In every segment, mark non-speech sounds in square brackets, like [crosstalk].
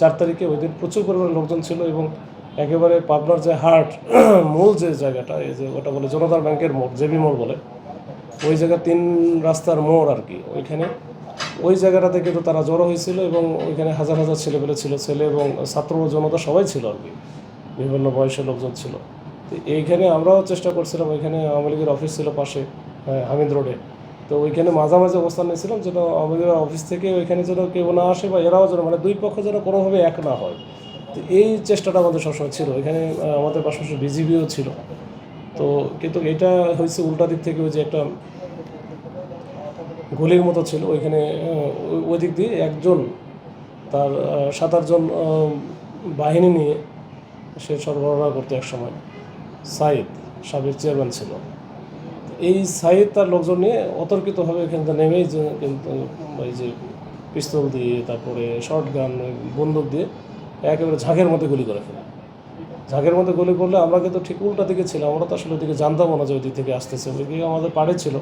চার তারিখে ওই দিন প্রচুর পরিমাণে লোকজন ছিল এবং একেবারে পাবনার যে হার্ট [clears throat] মূল যে জায়গাটা এই যে ওটা বলে জনতার ব্যাংকের মোড় জেবি মোড় বলে ওই জায়গা তিন রাস্তার মোড় আর কি। ওইখানে ওই জায়গাটাতে কিন্তু তারা জড়ো হয়েছিল এবং ওইখানে হাজার হাজার ছেলেপেলে ছিল ছেলে এবং ছাত্র জনতা সবাই ছিল আর কি। বিভিন্ন বয়সের লোকজন ছিল। তো এইখানে আমরাও চেষ্টা করছিলাম ওইখানে আওয়ামী লীগের অফিস ছিল পাশে হ্যাঁ, হামিদ রোডে। তো ওইখানে মাঝামাঝি অবস্থান নিয়েছিলাম, যেন লীগের অফিস থেকে ওইখানে যেন কেউ না আসে বা এরাও যেন মানে দুই পক্ষ যেন কোনোভাবে এক না হয়। তো এই চেষ্টাটা আমাদের সবসময় ছিল। এখানে আমাদের পাশাপাশি বিজিবিও ছিল। তো কিন্তু এটা হয়েছে উল্টা দিক থেকে ওই যে একটা গলির মতো ছিল। ওইখানে ওই- ওই দিক দিয়ে একজন তার সাত আটজন বাহিনী নিয়ে সে সরবরাহ করতো এক সময় সাইদ সাবেক চেয়ারম্যান ছিল। এই সাইদ তার লোকজন নিয়ে অতর্কিতভাবে এখান থেকে নেমেই যে কিন্তু এই যে পিস্তল দিয়ে, তারপরে শর্ট গান বন্দুক দিয়ে একেবারে ঝাঁকের মধ্যে গুলি করে ফেলে। ঝাঁকের মধ্যে গুলি করলে আমরা কিন্তু ঠিক উল্টা দিকে ছিলাম, আমরা তো আসলে ওদিকে জানতামও না যে ওই দিক থেকে আসতেছে। ওইদিকে আমাদের পাড়ে ছিল,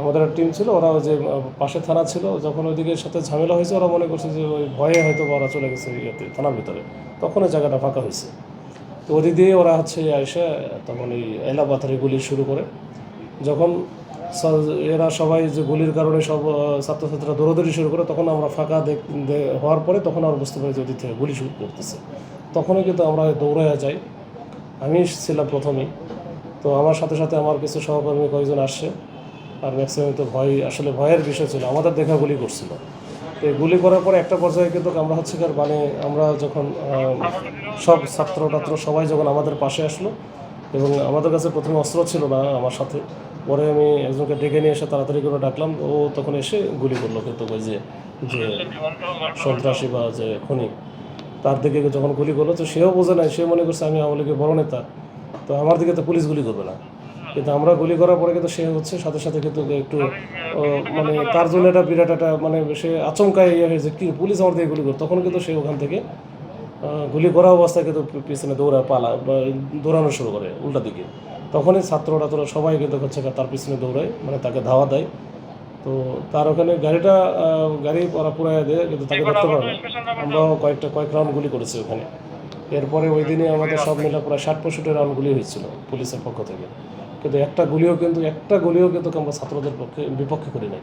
আমাদের টিম ছিল, ওরা ওই যে পাশে থানা ছিল, যখন ওইদিকে সাথে ঝামেলা হয়েছে, ওরা মনে করছে যে ওই ভয়ে হয়তো ওরা চলে গেছে ইয়েতে, থানার ভিতরে। তখন ওই জায়গাটা ফাঁকা হয়েছে। তো ওদিক দিয়ে ওরা হচ্ছে এসে তখন এই এলাপাথারে গুলি শুরু করে যখন এরা সবাই যে গুলির কারণে সব ছাত্রছাত্রীরা দৌড়াদৌড়ি শুরু করে, তখন আমরা ফাঁকা হওয়ার পরে তখন আমরা বুঝতে পারি যে ওদিক থেকে গুলি শুরু করতেছে। তখনই কিন্তু আমরা দৌড়াইয়া যাই। আমি ছিলাম প্রথমেই। তো আমার সাথে সাথে আমার কিছু সহকর্মী কয়েকজন আসছে। আর ম্যাক্সিমাম তো ভয়, আসলে ভয়ের বিষয় ছিল। আমাদের দেখা গুলি করছিল। তো গুলি করার পরে একটা পর্যায়ে কিন্তু আমরা হচ্ছে মানে আমরা যখন সব ছাত্র টাত্র সবাই যখন আমাদের পাশে আসলো এবং আমাদের কাছে প্রথমে অস্ত্র ছিল না আমার সাথে। পরে আমি একজনকে ডেকে নিয়ে এসে তাড়াতাড়ি করে ডাকলাম। ও তখন এসে গুলি করল কিন্তু ওই যে যে সন্ত্রাসী বা যে খনি। তার দিকে যখন গুলি করল তো সেও বোঝে নাই, সে মনে করছে আমি আওয়ামী লীগের বড় নেতা। তো আমার দিকে তো পুলিশ গুলি করবে না। কিন্তু আমরা গুলি করার পরে কিন্তু সে হচ্ছে, সাথে সাথে কিন্তু একটু মানে তার জন্য একটা বিরাট একটা মানে সে আচমকায় ইয়ে হয়েছে। কি পুলিশ আমার দিকে গুলি করে তখন কিন্তু সে ওখান থেকে গুলি করা অবস্থায় কিন্তু পিছনে দৌড়া পালা দৌড়ানো শুরু করে উল্টা দিকে। তখনই ছাত্ররা তোরা সবাই কিন্তু হচ্ছে তার পিছনে দৌড়ায় মানে তাকে ধাওয়া দেয়। তো তার ওখানে গাড়িটা গাড়ি ওরা পুরাই দেয় কিন্তু তাকে ধরতে পারে না। আমরাও কয়েকটা কয়েক রাউন্ড গুলি করেছি ওখানে। এরপরে ওই দিনে আমাদের সব মিলে প্রায় ষাট পঁয়ষট্টি রাউন্ড গুলি হয়েছিল পুলিশের পক্ষ থেকে। কিন্তু একটা গুলিও কিন্তু একটা গুলিও কিন্তু আমরা ছাত্রদের পক্ষে বিপক্ষে করি নাই।